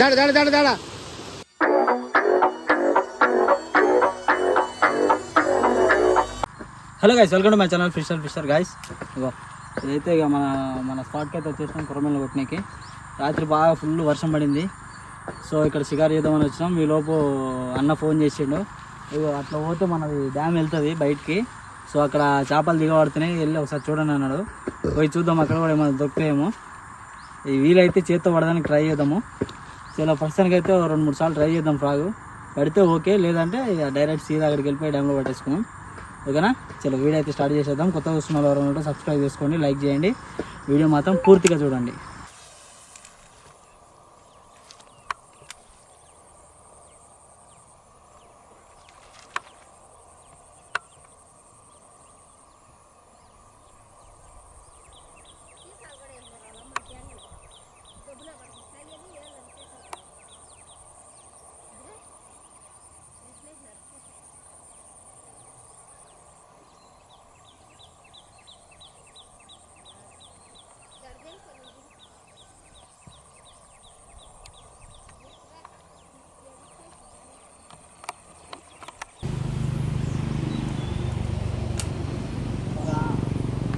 దాడ దాడ దాడ దాడ. Hello guys welcome to my channel fisher fisher guys ఇగో ఇదైతే ఇక మన మన స్పాట్కి అయితే వచ్చేసినాం కురమేళ్ళ కొట్టినకి. రాత్రి బాగా ఫుల్ వర్షం పడింది. సో ఇక్కడ షికారు చేద్దామని వచ్చినాం. ఈలోపు అన్న ఫోన్ చేసిండు. ఇగో అట్లా పోతే మనది డ్యామ్ వెళ్తుంది బయటికి. సో అక్కడ చేపలు దిగబడుతున్నాయి. వెళ్ళి ఒకసారి చూడండి అన్నాడు. పోయి చూద్దాం అక్కడ కూడా ఏమైనా దొరుకుతాయేమో. ఈ వీలైతే చేత్తో పడడానికి ట్రై చేద్దాము. చాలా ప్రస్తుతానికి అయితే రెండు మూడు సార్లు ట్రై చేద్దాం ఫ్రాగు. పడితే ఓకే లేదంటే డైరెక్ట్ సీదా అక్కడికి వెళ్ళిపోయి డ్యామ్లో పట్టేసుకున్నాం ఓకేనా? చలో వీడియో అయితే స్టార్ట్ చేసేద్దాం. కొత్త చూస్తున్న వాళ్ళు ఎవరైనా సబ్స్క్రైబ్ చేసుకోండి లైక్ చేయండి. వీడియో మాత్రం పూర్తిగా చూడండి.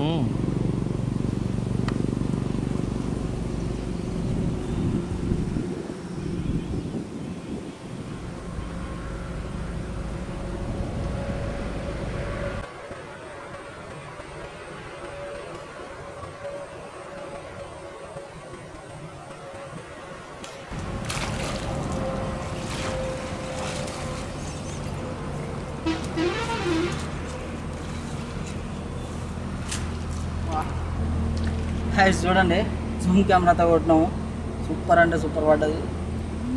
Oh. హాయ్ చూడండి. జూమ్ కెమెరాతో కొట్టినాము. సూపర్ అంటే సూపర్ పడ్డది.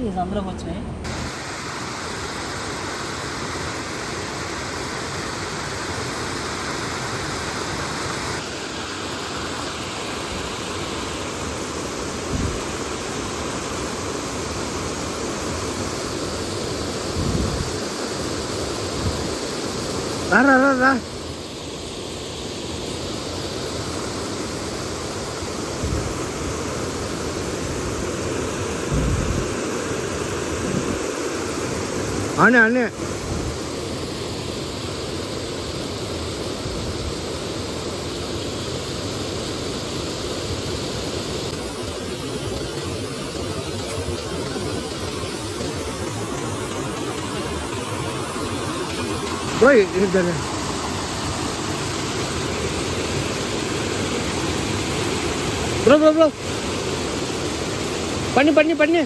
ఈ వచ్చినాయి. రా రా రా. రా అనే అనే బ్రో ఇద్దరు బ్రో బ్రో బ్రో పని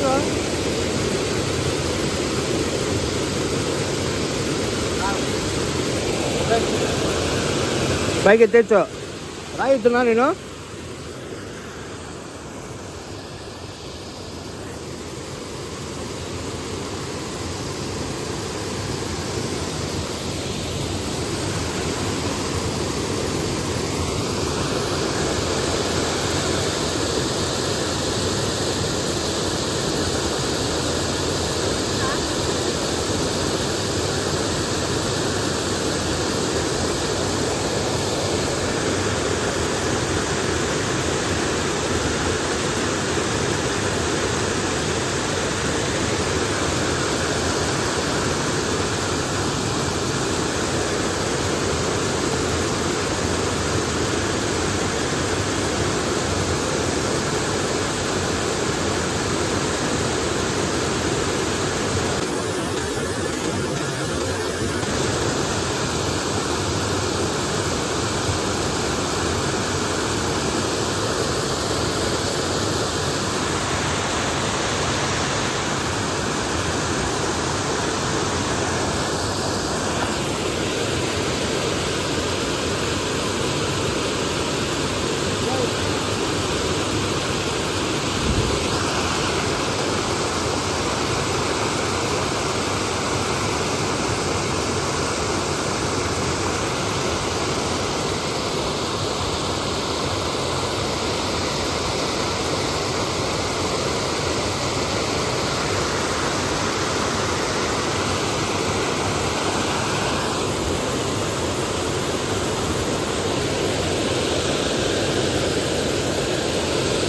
이거. பைக்கை தேய்ச்சோம் ராயத்து நானேனும்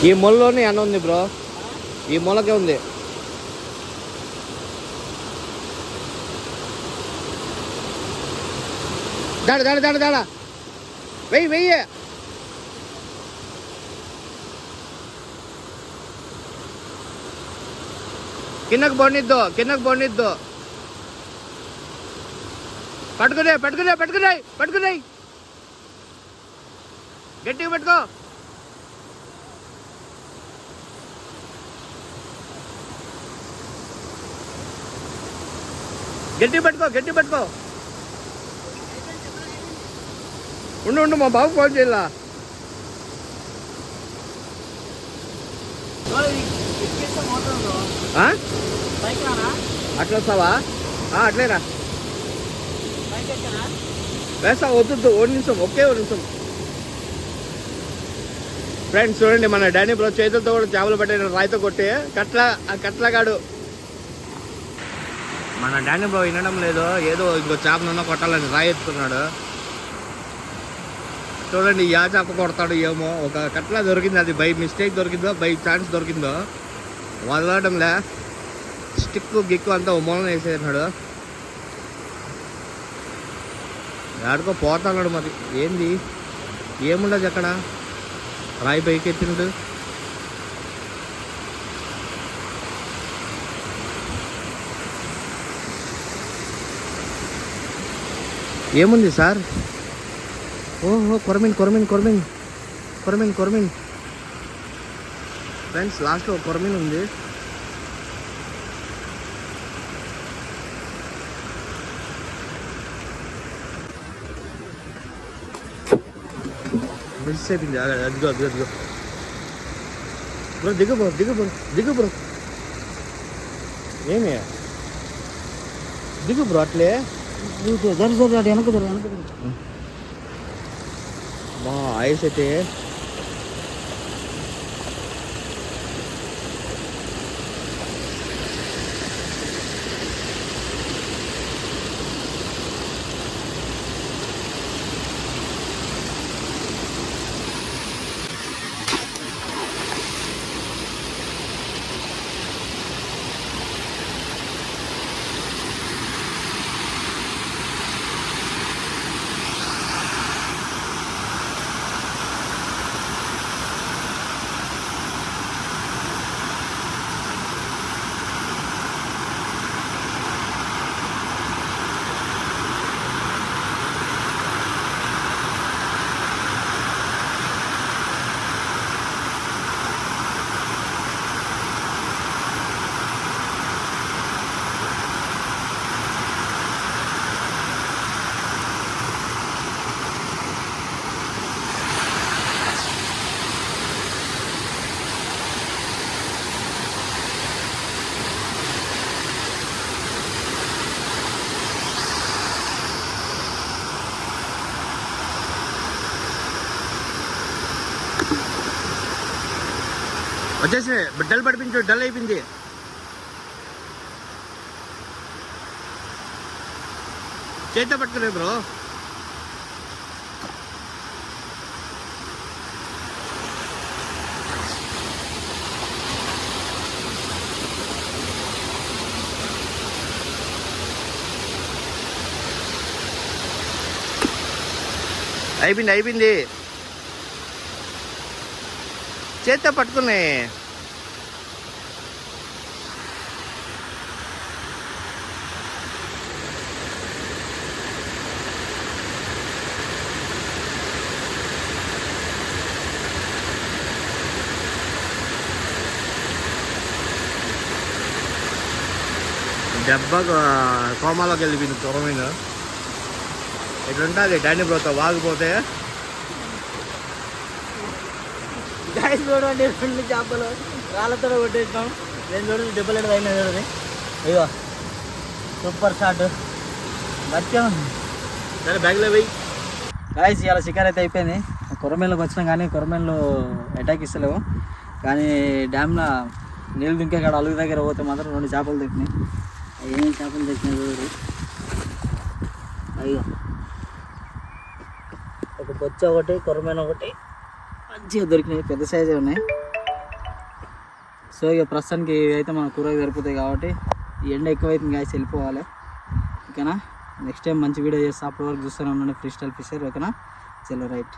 ఈ మొలలోనే అన్న ఉంది బ్రో. ఈ మొలకే ఉంది. దాడ దాడ దాడ దాడ. వెయ్యి వెయ్యి. కిందకు బొండిద్దు కిందకు బొండిద్దు పట్టుకునే పట్టుకునే పట్టుకునే పట్టుకున్నాయి గట్టిగా పెట్టుకో. గట్టి పట్టుకో గట్టి పట్టుకో. ఉండు ఉండు మా బాబు ఫోన్ చేయాలా? అట్లా వస్తావా? అట్లేరా వేస్తా వద్దు ఒక నిమిషం ఒకే ఒక నిమిషం. ఫ్రెండ్స్ చూడండి మన డానీ బ్రో చేతులతో కూడా చేపలు పట్టిన రాయితో కొట్టి కట్ల కట్లగాడు మన డానీ బ్రో వినడం లేదు ఏదో ఇంకో చేపనన్నా కొట్టాలని రాయెత్తున్నాడు చూడండి యా చేప కొడతాడు ఏమో. ఒక కట్ల దొరికింది అది బై మిస్టేక్ దొరికిందో బై ఛాన్స్ దొరికిందో. వదలడంలే. స్టిక్ గిక్కు అంతా ఉమ్మలం వేసేసినాడు ఆడుకో పోతాడు మరి. ఏంది? ఏముండదు అక్కడ? రాయి పైకి ఎత్తినాడు ఏముంది సార్? ఓహో కొరమిన్ కొరమిన్ కొరమిన్. కొరమిన్ కొరమిన్. ఫ్రెండ్స్ లాస్ట్లో కొరమిన్ ఉంది. మిస్ అయిపోయింది. అదిగో అదిగో అదిగో బ్రో దిగు బ్రో దిగు బ్రో దిగు బ్రో. ఏమి? దిగు బ్రో అట్లే. எனக்கு தெரியும் எனக்கு தெரியும். வா ஐசட்டு వచ్చేసి డల్ పడిపించు డల్ అయిపోయింది. చేత పట్టుకునే బ్రో. అయిపోయింది అయిపోయింది. చేత్తో పట్టుకున్నాయి దెబ్బ కోమాలోకి వెళ్ళిపోయింది త్వరమైన ఇట్లుంటుంది డాండి బ్రోతో వాగిపోతే గాయస్ చూడండి రెండు చేపలు. రాళ్ళతో కొట్టేసినాం. నేను చూడండి డెబ్బలు ఎడ అయినా చూడండి అయ్యో సూపర్ షాట్ మత్యం సరే బ్యాగ్లో వెయ్యి గాయస్ ఇవాళ షికార్ అయితే అయిపోయింది. కొరమేళ్ళకి వచ్చినాం కానీ కొరమేళ్ళు అటాక్ ఇస్తలేవు. కానీ డ్యామ్లో నీళ్ళు దుంకే కాడ అలుగు దగ్గర పోతే మాత్రం రెండు చేపలు దొరికినాయి ఏం చేపలు దొరికినాయి చూడు. అయ్యో. ఒక బొచ్చ ఒకటి కొరమేన ఒకటి. మంచిగా దొరికినాయి పెద్ద సైజే ఉన్నాయి. సో ఇక ప్రస్తుతానికి అయితే మన కూరకి సరిపోతాయి కాబట్టి ఎండ ఎక్కువైతుంది గాయస్ వెళ్ళిపోవాలి. ఓకేనా? నెక్స్ట్ టైం మంచి వీడియో చేస్తా అప్పటి వరకు చూస్తూనే ఉండండి ఫ్రీ స్టైల్ ఫిషర్ ఓకేనా? చలో రైట్